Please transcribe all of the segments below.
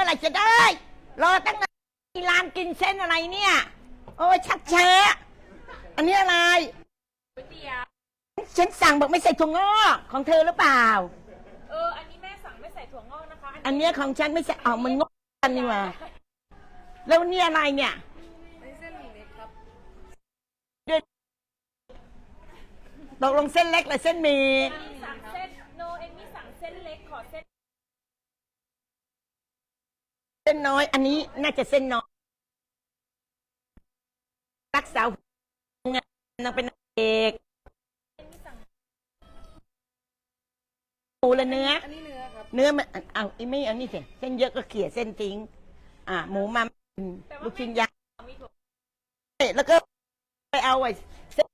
มื่อไหร่จะได้ รอตั้งนานมีร้านกินเส้นอะไรเนี่ย โอ้ยชักช้าอันนี้อะไรก๋วยเตี๋ยว ฉันสั่งบอกไม่ใส่ถั่วงอกของเธอหรือเปล่า เออ อันนี้แม่สั่งไม่ใส่ถั่วงอกนะคะ อันเนี้ยของฉันไม่ใช่เอามันงอกกันนี่หว่าแล้วนี่อะไรเนี่ยเส้นหมี่เล็กครับตกลงเส้นเล็กหรือเส้นหมี่ สั่งเส้นโนเอมมี่สั่งเส้นเล็กขอเส้น เส้นน้อย อันนี้น่าจะเส้นน้อย รักษางานนางเป็นนางเอกเอมมี่สั่งหมูและเนื้อ อันนี้เนื้อครับ เนื้อมันเอาอีไม่เอานี่สิเส้นเยอะก็เขี่ยเส้นทิ้ง อ่า หมูมาลูกชิ้นยักษ์มีถั่วแล้วก็ไปเอาไอ้เส้น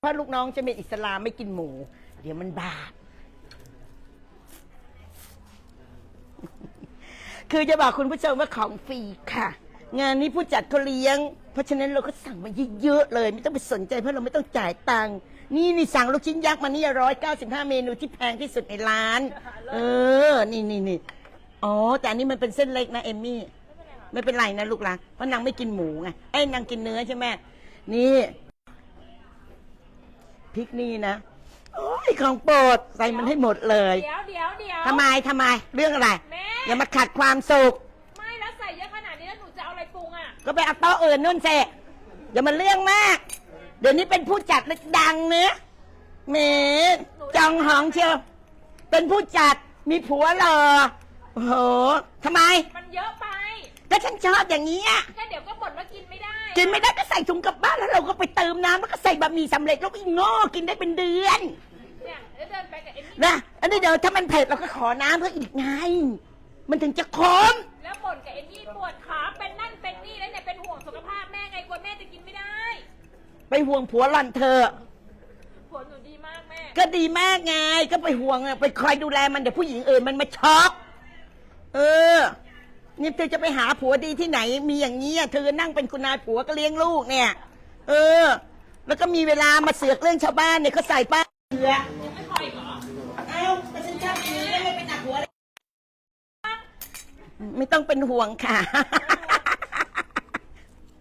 เพราะลูกน้องจะเป็นอิสลามไม่กินหมู เดี๋ยวมันบาป คือจะบอกคุณผู้ชมว่าของฟรีค่ะ งานนี้ผู้จัดเขาเลี้ยง เพราะฉะนั้นเราก็สั่งมาเยอะๆเลย ไม่ต้องไปสนใจเพราะเราไม่ต้องจ่ายตังค์นี่นี่สั่งลูกชิ้นยักษ์มานี่ร้อยเก้าสิบห้าเมนูที่แพงที่สุดในร้าน เออ นี่นี่นี่อ๋อ แต่อันนี้มันเป็นเส้นเล็กนะเอมมี่ ไม่เป็นไรนะลูกหลานเพราะนางไม่กินหมูไงไอ้ยนางกินเนื้อใช่ไหมนี่พริกนี่นะ โอ้ยของโปรดใส่มันให้หมดเลยเดี๋ยวเดี๋ยวเดี๋ยวทำไมทำไม เรื่องอะไรแม่อย่ามาขัดความสุข ไม่แล้วใส่เยอะขนาดนี้แล้วหนูจะเอาอะไรปรุงอะก็ไปเอาโต๊ะอื่นนู่นเสอย่ามาเรื่องมาก เดี๋ยวนี้เป็นผู้จัดและดังเนื้อเมจองหองเชียว เป็นผู้จัดมีผัวหล่อโอ้โหทำไม มันเยอะไปก็ฉันชอบอย่างนี้ยแค่เดี๋ยวก็บ่นว่ากินไม่ได้กินไม่ได้ก็ใส่ถุงกลับบ้านแล้วเราก็ไปเติมน้ำแล้วก็ใส่บะหมี่สำเร็จแล้วก็อีกง้อกินได้เป็นเดือนเนี่ยแล้วเดินไปกับเอมมี่นะอันนี้เดี๋ยวถ้ามันเผ็ดเราก็ขอน้ำเพื่ออีกไง มันถึงจะขมแล้วบ่นกับเอมมี่ปวดขาเป็นนั่นเป็นนี่แล้วเนี่ยเป็นห่วงสุขภาพแม่ไงกลัวแม่จะกินไม่ได้ไปห่วงผัวหล่อนเธอะผลหนูดีมากแม่ก็ดีมากไงก็ไปห่วงอะไปคอยดูแลมันเดี๋ยวผู้หญิงอื่นมันมาช็อกเออ นี่เธอจะไปหาผัวดีที่ไหน มีอย่างนี้อะเธอนั่งเป็นคุณนายผัวก็เลี้ยงลูกเนี่ย เออ แล้วก็มีเวลามาเสือกเรื่องชาวบ้านเนี่ยเขาใส่ป้าเสือไม่พออีกเหรอเอ้าแต่ฉันชอบอย่างนี้แล้วไม่ไปหนักหัวเลยไม่ต้องเป็นห่วงค่ะ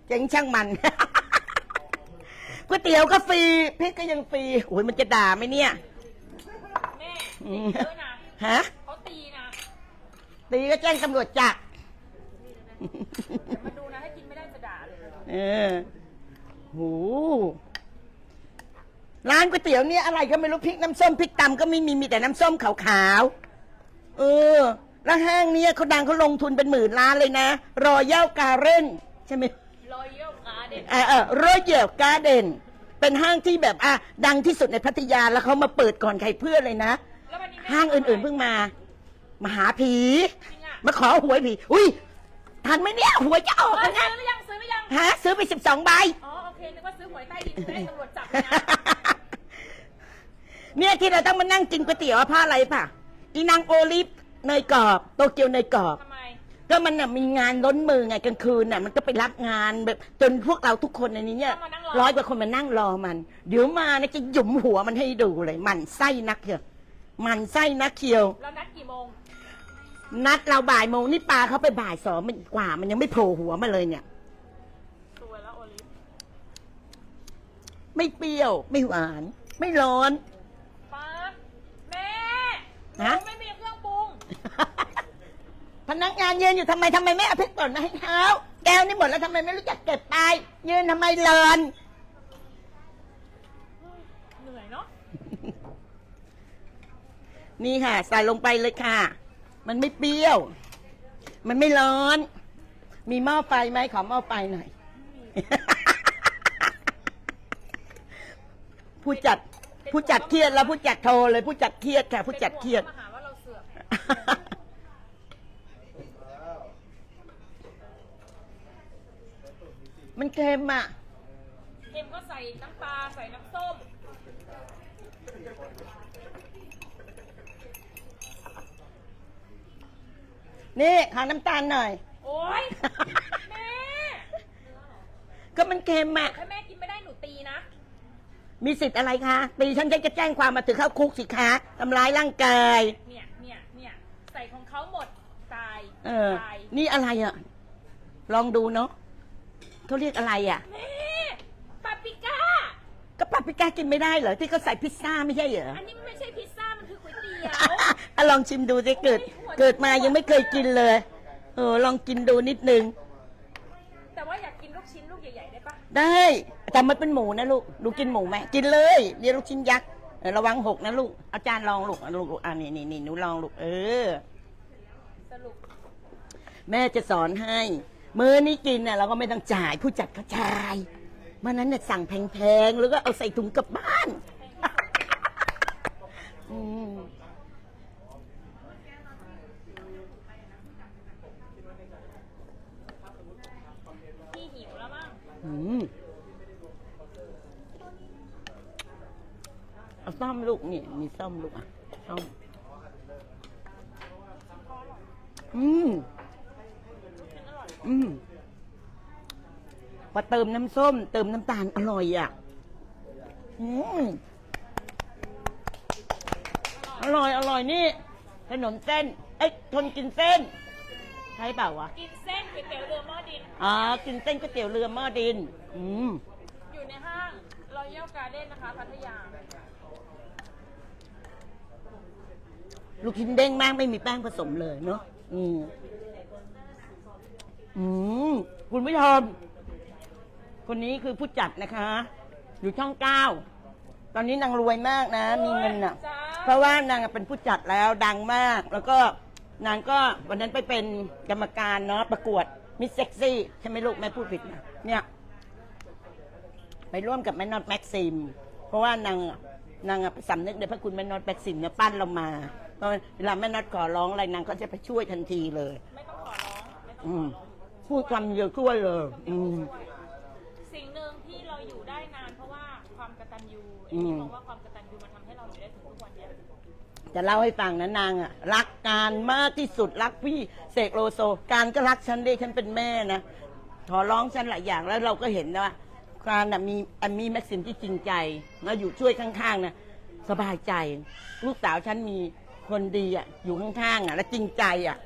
เจ๋งช่างมันก๋วยเตี๋ยวก็ฟรีพริกก็ยังฟรีโอ้ยมันจะด่าไหมเนี่ยแม่อืมเยอะนะฮะเขาตีนะตีก็แจ้งตำรวจจับ มาดูนะถ้ากินไม่ได้จะด่าเลยเออโหร้านก๋วยเตี๋ยวเนี่ยอะไรก็ไม่รู้พริกน้ำส้มพริกตำก็ไม่มีมีแต่น้ำส้มขาวๆเออ แล้วห้างเนี้ยเขาดังเขาลงทุนเป็นหมื่นล้านเลยนะรอยัลการ์เรนใช่ไหมรอยเยี่ยวการ์เด็นเออเออรอยัลการ์เดนเป็นห้างที่แบบอะดังที่สุดในพัทยาแล้วเขามาเปิดก่อนใครเพื่อนเลยนะ แล้ววันนี้แม่ห้างอื่นๆเพิ่งมา มาหาผี จริงอะมาขอหวยผี อุ้ย ทันไหมเนี่ยหวยจะออกเออแล้วซื้นะอหรือยังซื้อหรือยัง ฮะซื้อไปสิบสองใบ อ๋อโอเคนึกว่าซื้อหวยใต้ดินจะได้ตำรวจจับนะเนี่ยที่เราต้องมานั่งกินก๋วยเตี๋ยวเพราะอะไรป่ะอีนางโอลิฟเนยกรอบโตเกียวเนยกรอบ ทำไม ก็มันน่ะมีงานล้นมือไงกลางคืนน่ะมันก็ไปรับงานแบบจนพวกเราทุกคนในนี้เนี่ยร้อยกว่าคนมานั่งรอมัน เดี๋ยวมานะจะหยุมหัวมันให้ดูเลยหมันไส้นักเชียวหมันไส้นักเชียว เรานัดกี่โมง นัดเราบ่ายโมงนี่ปลาเขาไปบ่ายสองมันกว่า มันยังไม่โผล่หัวมาเลยเนี่ย ตัวแล้วโอลิฟไม่เปรี้ยว ไม่หวาน ไม่ร้อน ป๊าบแม่หฮะนูไม่มีเครื่องปรุง พนักงานยืนอยู่ทำไมทำไมไม่เอาพริกป่นมาให้เขาแก้วนี่หมดแล้วทำไมไม่รู้จักเก็บไปยืนทำไมเลินเหนื่อยเนาะนี่ค่ะ ใส่ลงไปเลยค่ะ มันไม่เปรี้ยว มันไม่ร้อน มีหม้อไฟไหมขอหม้อไฟหน่อย ผู้จัด ผู้จัดเครียดแล้วผู้จัดโทรเลย ผู้จัดเครียดค่ะ ผู้จัดเครียด มาหาว่าเราเสือกมันเค็มอะ เค็มก็ใส่น้ำปลาใส่น้ำส้ม นี่ขอน้ำตาลหน่อย โอ๊ย แม่ก็มันเค็มอะ ถ้าแม่กินไม่ได้หนูตีนะ มีสิทธิ์อะไรคะตีฉันฉันจะแจ้งความมาถึงเข้าคุกสิคะทำร้ายร่างกาย เนี่ยเนี่ยเนี่ยส่ของเขาหมดตายเออ ตายนี่อะไรอะ ลองดูเนาะเขาเรียกอะไรอะ แม่ปาปริก้า ก็ปาปริก้ากินไม่ได้เหรอที่เขาใส่พิซซ่าไม่ใช่เหรออันนี้มันไม่ใช่พิซซ่า มันคือก๋วยเตี๋ยวอะลองชิมดูสิเกิด เกิดมายังไม่เคยกินเลยเออลองกินดูนิดนึง แต่ว่าอยากกินลูกชิ้นลูกใหญ่ๆได้ปะได้แต่มันเป็นหมูนะลูกหนูกินหมูไหมกินเลยเดี๋ยวลูกชิ้นยักษ์เออระวังหกนะลูกอาจารย์ลองลูกอะลูกลูกอ่านี่นี่นี่หนูลองลูกเออ สรุปแม่จะสอนให้มื้อนี้กินน่ะเราก็ไม่ต้องจ่ายผู้จัดก็จ่ายมื่อนั้นเนี่ยสั่งแพงๆหรือก็เอาใส่ถุงกลับบ้านอืม พี่หิวแล้วมั้ง อืม เอาซ่อมลูกนี่มีซ่อมลูกอะซ่อมอืมอืมพอเติมน้ำส้ม เติมน้ำตาลอร่อยอะอืมอร่อยอร่อยนี่ขนมเส้น เอ้ยคนกินเส้นใช่เปล่าวะกินเส้นก๋วยเตี๋ยวเรือหม้อดิน อ๋อกินเส้นก๋วยเตี๋ยวเรือหม้อดิน อืมอยู่ในห้างรอยัลการ์เด้นนะคะพัทยา ลูกชิ้นเด้งมากไม่มีแป้งผสมเลยเนาะอืมอืมคุณผู้ชมคนนี้คือผู้จัดนะคะ อยู่ช่องเก้าตอนนี้นางรวยมากนะ มีเงินอะจ้าเพราะว่านางเป็นผู้จัดแล้วดังมาก แล้วก็นางก็วันนั้นไปเป็นกรรมการเนาะประกวดมิสเซ็กซี่ใช่ไหมลูกแม่พูดผิดนะเนี่ย ไปร่วมกับแม่นอตแม็กซิม เพราะว่านางนางอะสำนึกในพระคุณแม่นอตแม็กซิมเนี่ยปั้นเรามา เพราะเวลาแม่นอตขอร้องอะไรนางก็จะไปช่วยทันทีเลย ไม่ต้องขอร้องไม่ต้องอืขอมร้อง พูดคำเดียวช่วยเลย อืม สิ่งหนึ่งที่เราอยู่ได้นานเพราะว่าความกตัญญูอืมมองว่าความกตัญญูมันทำให้เราอยู่ได้ถึงทุกวันเนี้ยจะเล่าให้ฟังนะนางอะรักการมากที่สุดรักพี่เสกโลโซ การก็รักฉันด้วยฉันเป็นแม่นะขอร้องฉันหลายอย่างแล้วเราก็เห็นนะว่าการน่ะมีแอมมี่แม็กซิมที่จริงใจแล้วอยู่ช่วยข้างๆนะสบายใจ ลูกสาวฉันมี คนดีอะอยู่ข้างๆอะ และจริงใจอะ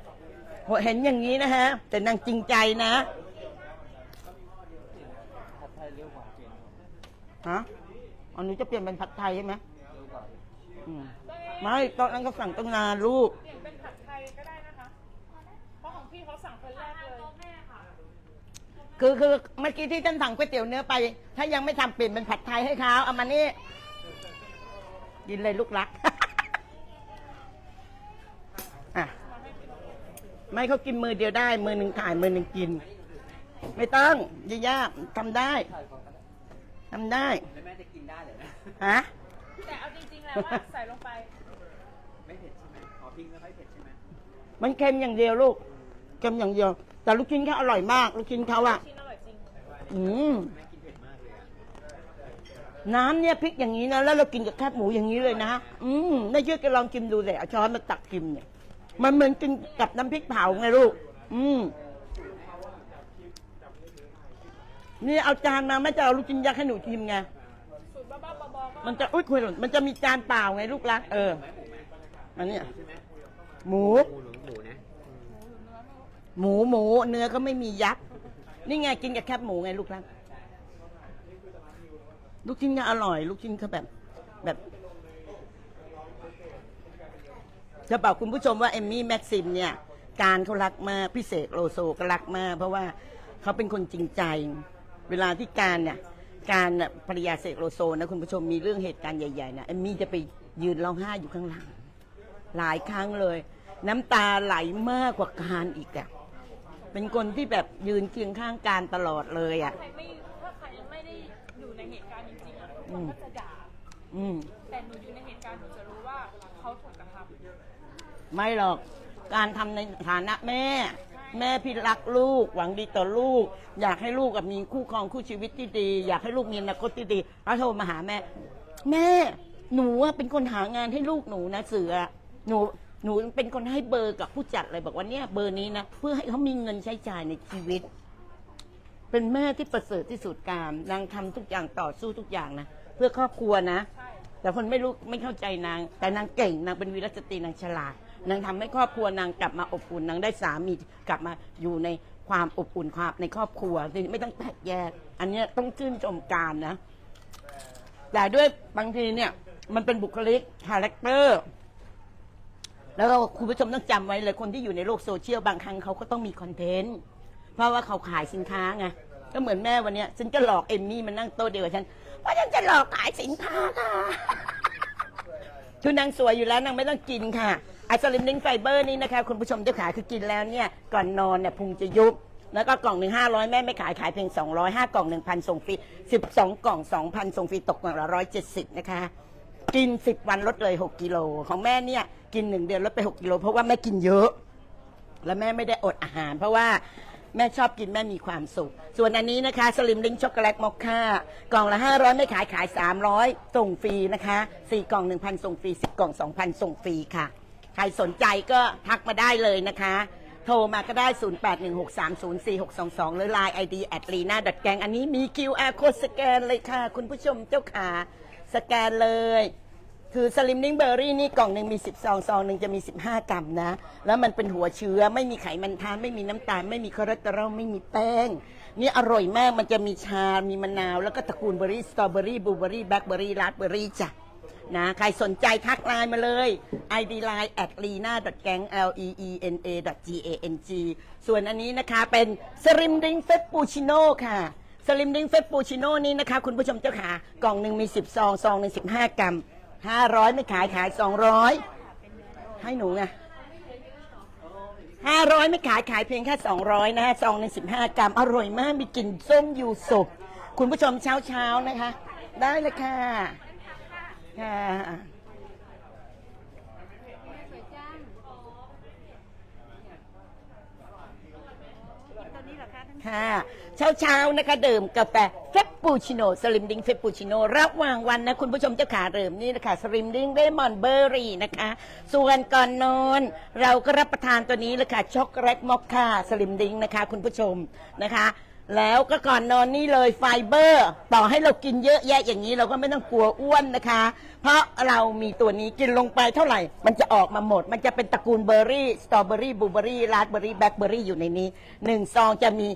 เห็นอย่างนี้นะฮะ แต่นางจริงใจนะผัดไทยเร็วกว่าเก่งฮะอันนี้จะเปลี่ยนเป็นผัดไทยใช่ไหมเร็วกว่าอืมไม่ตอนนั้นก็สั่งตั้งนานลูก เปลี่ยนเป็นผัดไทยก็ได้นะคะ เพราะของพี่เขาสั่งคนแรกเลยแม่ค่ะคือคือเมื่อกี้ที่ท่านสั่งก๋วยเตี๋ยวเนื้อไป ถ้ายังไม่ทำเปลี่ยนเป็นผัดไทยให้เขาเอามานี่กินเลยลูกรัก อะ ไม่เขากินมือเดียวได้ มือหนึ่งถ่ายมือหนึ่งกิน ไม่ต้องยยากทำได้ใช่ก่อนก็ได้ทำได้แล้วแม่จะกินได้เลยนะฮะแต่เอาจริงๆแล้วว่าใส่ลงไป ไม่เผ็ดใช่ไหมขอพริกไม่ค่อยเผ็ดใช่ไหมมันเค็มอย่างเดียวลูกเค็มอย่างเดียว แต่ลูกชิ้นเขาอร่อยมาก ลูกชิ้นเขาอะชิ้นอร่อยจริงอืมแม่กินเผ็ดมากเลยอะน้ำเนี่ยพริกอย่างนี้นะแล้วเรากินกับแคบหมูอย่างนี้เลยนะอืมน่าเชื่อแกลองกินดูเลยเอาช้อนมาตักกินเนี่ย มันเหมือนกินกับน้ำพริกเผาไงลูก อืม นี่เอาจานมาแม่จะเอาลูกชิ้นยักษ์ให้หนูชิมไง สูตรบ้าๆบอๆก็มันจะอุ้ยคุยหล่นมันจะมีจานเปล่าไงลูกรัก เอออันเนี้ยหมู หมูหรือหมูนะหมูหมู เนื้อก็ไม่มียักษ์นี่ไงกินกับแคบหมูไงลูกรัก ลูกชิ้นก็อร่อย ลูกชิ้นเขาแบบ แบบ จะบอกคุณผู้ชมว่าเอมมี่แม็กซิมเนี่ย การเขารักมากพิเศษโลโซก็รักมาก เพราะว่าเขาเป็นคนจริงใจ เวลาที่การเนี่ยการน่ะภรรยาเสกโลโซนะคุณผู้ชมมีเรื่องเหตุการณ์ใหญ่ๆนะเอมมี่จะไปยืนร้องไห้อยู่ข้างหลัง หลายครั้งเลย น้ำตาไหลมากกว่าการอีกอะเป็นคนที่แบบยืนเคียงข้างการตลอดเลยอะ ใครไม่ถ้าใครไม่ได้อยู่ในเหตุการณ์จริงๆอะทุกอืคนมก็จะด่า อืม ไม่หรอก การทำในฐานะแม่ แม่พี่รักลูก หวังดีต่อลูก อยากให้ลูกกับมีคู่ครองคู่ชีวิตที่ดี อยากให้ลูกมีอนาคตที่ดีแล้วโทรมาหาแม่ แม่หนูอะเป็นคนหางานให้ลูกหนูนะเสือหนูหนูเป็นคนให้เบอร์กับผู้จัดเลยบอกว่าเนี่ยเบอร์นี้นะเพื่อให้เขามีเงินใช้จ่ายในชีวิต เป็นแม่ที่ประเสริฐที่สุดการนางทำทุกอย่างต่อสู้ทุกอย่างนะเพื่อครอบครัวนะ แต่คนไม่รู้ไม่เข้าใจนาง แต่นางเก่งนางเป็นวีรสตรีนางฉลาด นางทำให้ครอบครัวนางกลับมาอบอุ่นนางได้สามีกลับมาอยู่ในความอบอุ่นความในครอบครัวไม่ต้องแตกแยก อันนี้ต้องชื่นชมการนะ แต่ด้วยบางทีเนี่ย มันเป็นบุคลิกคาแรคเตอร์แล้วก็คุณผู้ชมต้องจำไว้เลยคนที่อยู่ในโลกโซเชียลบางครั้งเขาก็ต้องมีคอนเทนต์เพราะว่าเขาขายสินค้าไงก็เหมือนแม่วันนี้ฉันจะหลอกเอมมี่มานั่งโต๊ะเดียวกับฉันเพราะฉันจะหลอกขายสินค้าค่ะคือนางสวยอยู่แล้วนางไม่ต้องกินค่ะ อสลิมลิงไฟเบอร์นี่นะคะคุณผู้ชมเจ้าขาคือกินแล้วเนี่ยก่อนนอนเนี่ยพุงจะยุบ แล้วก็กล่องหนึ่งห้าร้อยแม่ไม่ขายขายเพียงสองร้อยห้ากล่องหนึ่งพันส่งฟรีสิบสองกล่องสองพันส่งฟรีตกกล่องละร้อยเจ็ดสิบนะคะ กินสิบวันลดเลยหกกิโลของแม่เนี่ยกินหนึ่งเดือนลดไปหกกิโลเพราะว่าแม่กินเยอะ แล้วแม่ไม่ได้อดอาหาร เพราะว่าแม่ชอบกินแม่มีความสุข ส่วนอันนี้นะคะ สลิมลิงช็อกโกแลตมอคค่ากล่องละ 500 ไม่ขายขาย 300 ส่งฟรีนะคะ 4 กล่อง 1,000 ส่งฟรี 10 กล่อง 2,000 ส่งฟรีค่ะ ใครสนใจก็ทักมาได้เลยนะคะ โทรมาก็ได้ 0816304622 หรือ Line ID at lina ดัดแกงอันนี้มี QR code สแกนเลยค่ะ คุณผู้ชมเจ้าขาสแกนเลย คือสลิมนิ่งเบอร์รี่นี่กล่องหนึ่งมี10ซองซองหนึ่งจะมี 15 กรัมนะ แล้วมันเป็นหัวเชื้อไม่มีไขมันทาน ไม่มีน้ำตาล ไม่มีคอเลสเตอรอลไม่มีแป้ง นี่อร่อยมากมันจะมีชา มีมะนาว แล้วก็ตระกูลเบอร์รี่สตรอเบอร์รี่บลูเบอร์รี่แบล็คเบอร์รี่ราสเบอร์รี่จ้ะ นะใครสนใจทักไลน์มาเลย id line at lena gang l e e n a g a n g ส่วนอันนี้นะคะเป็นสลิมดิงเฟปปูชิโน่ค่ะสลิมดิงเฟปปูชิโน่นี่นะคะ คุณผู้ชมเจ้าขากล่องหนึ่งมี 10 ซอง ซองหนึ่ง15กรัม500ไม่ขายขาย200ให้หนูไง500ไม่ขายขายเพียงแค่200นะฮะซองหนึ่ง15กรัม อร่อยมากมีกลิ่นส้มยูสุกคุณผู้ชมเช้าเช้าๆนะคะ ได้เลยค่ะ ค่ะสวยจังตอนนี้เหรอคะท่านค่ะเช้าเช้าๆนะคะดื่มกาแฟเฟปปูชิโน่สลิมดิงเฟปปูชิโน่ระหว่างวันนะคุณผู้ชมเจ้าขาเริ่มนี่นะคะสลิมดิงเลมอนเบอร์รี่นะคะ ส่วนก่อนนอนเราก็รับประทานตัวนี้เลยค่ะช็อกโกแลตมอคค่าสลิมดิงนะคะ คุณผู้ชมนะคะ แล้วก็ก่อนนอนนี่เลยไฟเบอร์ ต่อให้เรากินเยอะแยะอย่างนี้เราก็ไม่ต้องกลัวอ้วนนะคะ เพราะเรามีตัวนี้กินลงไปเท่าไหร่ มันจะออกมาหมด มันจะเป็นตระกูลเบอร์รี่สตรอเบอรี่บลูเบอรี่ราสเบอรี่แบล็คเบอรี่อยู่ในนี้หนึ่งซองจะมี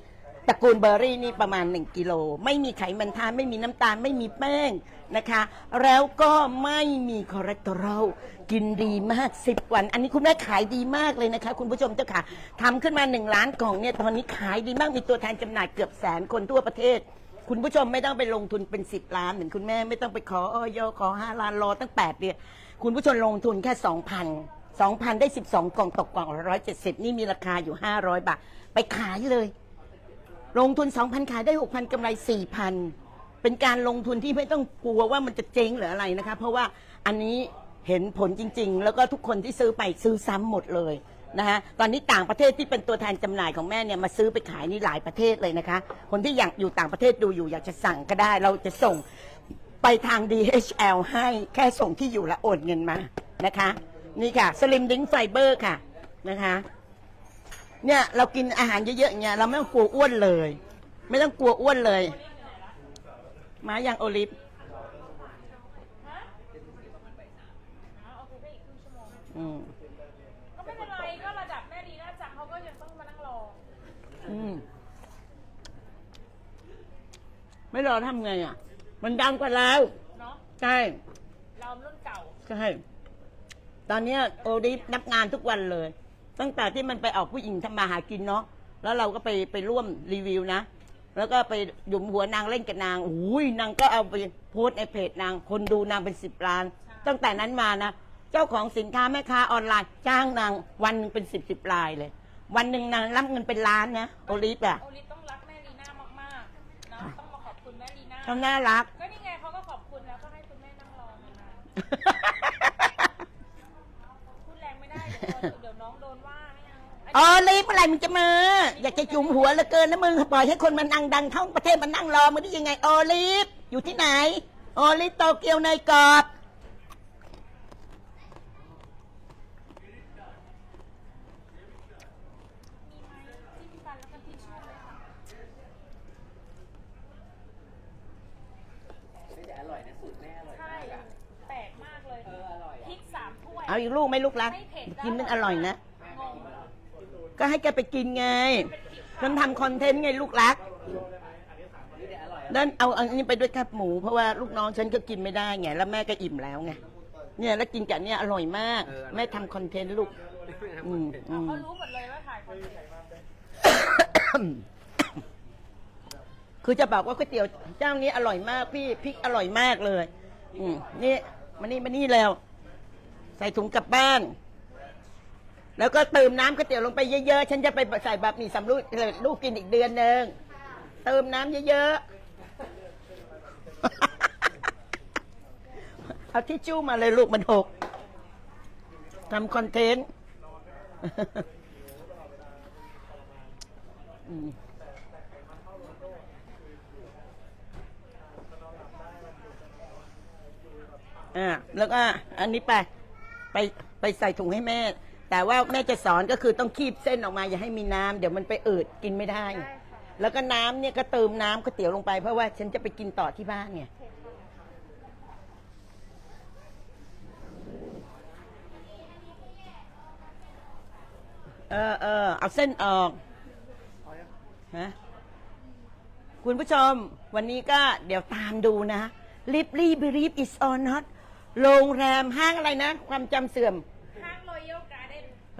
ตระกูลเบอร์รี่นี่ประมาณ 1กิโลไม่มีไขมันทานไม่มีน้ำตาลไม่มีแป้ง นะคะ แล้วก็ไม่มีคอเลสเตอรอลกินดีมาก 10 วัน อันนี้คุณแม่ขายดีมากเลยนะคะ คุณผู้ชมเจ้าค่ะทำขึ้นมา 1 ล้านกล่องเนี่ยตอนนี้ขายดีมากมีตัวแทนจำหน่ายเกือบแสนคนทั่วประเทศ คุณผู้ชมไม่ต้องไปลงทุนเป็น 10 ล้านเหมือนคุณแม่ไม่ต้องไปขอออยขอ 5 ล้านรอตั้ง8เดือนคุณผู้ชมลงทุนแค่ 2,000 2,000 ได้ 12 กล่องตกกล่องละ170นี่มีราคาอยู่ 500 บาท ไปขายเลย ลงทุน 2,000 ขายได้ 6,000กำไร 4,000 เป็นการลงทุนที่ไม่ต้องกลัวว่ามันจะเจ๊งหรืออะไรนะคะ เพราะว่าอันนี้เห็นผลจริง ๆ แล้วก็ทุกคนที่ซื้อไปซื้อซ้ำหมดเลยนะคะตอนนี้ต่างประเทศที่เป็นตัวแทนจำหน่ายของแม่เนี่ยมาซื้อไปขายนี่หลายประเทศเลยนะคะ คนที่อยากอยู่ต่างประเทศดูอยู่อยากจะสั่งก็ได้ เราจะส่งไปทาง DHL ให้แค่ส่งที่อยู่และโอนเงินมานะคะ นี่ค่ะสลิมดิ้งไฟเบอร์ค่ะนะคะเนี่ยเรากินอาหารเยอะๆอย่างเงี้ยเราไม่ต้องกลัวอ้วนเลย ไม่ต้องกลัวอ้วนเลย มาอย่างโอลิฟเอาไปได้อีกครึ่งชั่วโมงอืมก็ไม่เป็นไรก็ระดับแม่ดีน่าจังเขาก็ยังต้องมานั่งรอ อืม ไม่รอทำไงอะ มันดังกว่าเราเนาะใช่ เรารุ่นเก่า ใช่ ตอนเนี้ยโอลิฟนับงานทุกวันเลย ตั้งแต่ที่มันไปออกผู้หญิงทำมาหากินเนาะ แล้วเราก็ไปไปร่วมรีวิวนะ แล้วก็ไปหยุมหัวนางเล่นกับนางอุ้ยนางก็เอาไปโพสต์ในเพจนาง คนดูนางเป็นสิบล้าน ตั้งแต่นั้นมานะ เจ้าของสินค้าแม่ค้าออนไลน์ จ้างนางวันหนึ่งเป็นสิบสิบรายเลย วันหนึ่งนางรับเงินเป็นล้านนะโอลิฟอะโอลิฟต้องรักแม่ลีน่ามากๆเนาะต้องมาขอบคุณแม่ลีน่าเขาน่ารักก็นี่ไงเขาก็ขอบคุณแล้วก็ให้คุณแม่นั่งรอนานๆพูดแรงไม่ได้เดี๋ยวเดี๋ยวน้องโดนว่าไม่ เอาออลิฟเมื่อไหร่มึงจะมา อยากจะจุ่มหัวเหลือเกินแล้วมึงปล่อยให้คนมันดังดังท่องประเทศมันนั่งรอมึงได้ยังไงออลิฟอยู่ที่ไหนออลิฟโตเกียวเนยกรอบมีไหมที่มีฟันแล้วก็ทิชชู่ไหมคะไม่แต่อร่อยนะสูตรแม่อร่อยใช่มากอะแปลกมากเลยเอออร่อยอะพริกสามถ้วย เอาอีกลูกไหมลูกรักไม่เผ็ดกินมันอร่อยนะงง ก็ให้แกไปกินไงฉันทำคอนเทนต์ไงลูกรักนี่เดี๋ยวอร่อยนั่นเอาอันนี้ไปด้วยครับหมูเพราะว่าลูกน้องฉันก็กินไม่ได้ไงแล้วแม่ก็อิ่มแล้วไงเนี่ยแล้วกินกับเนี่ยอร่อยมาก แม่ทำคอนเทนต์ลูกอืมอืมเขารู้หมดเลยว่าถ่ายคอนเทนต์คือจะบอกว่าก๋วยเตี๋ยวเจ้านี้อร่อยมากพี่พริกอร่อยมากเลย อืมนี่มานี่มานี่แล้ว ใส่ถุงกลับบ้าน แล้วก็เติมน้ำก๋วยเตี๋ยวลงไปเยอะๆ ฉันจะไปใส่บะหมี่สำลูกลูกกินอีกเดือนหนึ่งเติมน้ำเยอะๆ เอาทิชชู่มาเลยลูกมันหกทำคอนเทนต์อ่าแล้วก็อันนี้ไป ไปไปใส่ถุงให้แม่ แต่ว่าแม่จะสอนก็คือต้องคีบเส้นออกมาอย่าให้มีน้ำเดี๋ยวมันไปอืดกินไม่ได้ แล้วก็น้ำเนี่ยก็เติมน้ำก๋วยเตี๋ยวลงไปเพราะว่าฉันจะไปกินต่อที่บ้านไงเออเออเอาเส้นออกฮะคุณผู้ชม วันนี้ก็เดี๋ยวตามดูนะลิบลี่บรีฟอิสออนนอตโรงแรมห้างอะไรนะ ความจำเสื่อม ห้างรอยัลกา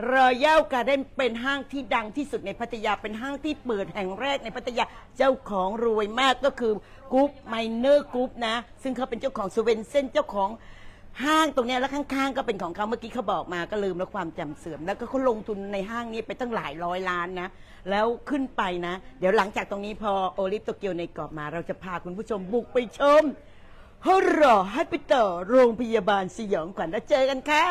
ร์เด้นรอยัลการ์เด้นเป็นห้างที่ดังที่สุดในพัทยาเป็นห้างที่เปิดแห่งแรกในพัทยาเจ้าของรวยมากก็คือกรุ๊ปไมเนอร์กรุ๊ปนะ ซึ่งเขาเป็นเจ้าของสเวนเซนเจ้าของห้างตรงเนี้ยแล้วข้างๆ ก็เป็นของเขาเมื่อกี้เขาบอกมาก็ลืมแล้วความจำเสื่อม แล้วก็เขาลงทุนในห้างนี้ไปตั้งหลายร้อยล้านนะ แล้วขึ้นไปนะ เดี๋ยวหลังจากตรงนี้พอโอลิฟโตเกียวในกรอบมา เราจะพาคุณผู้ชมบุกไปชมฮอรอให้ไปต่อโรงพยาบาลสยองขวัญแล้วเจอกันค่ะ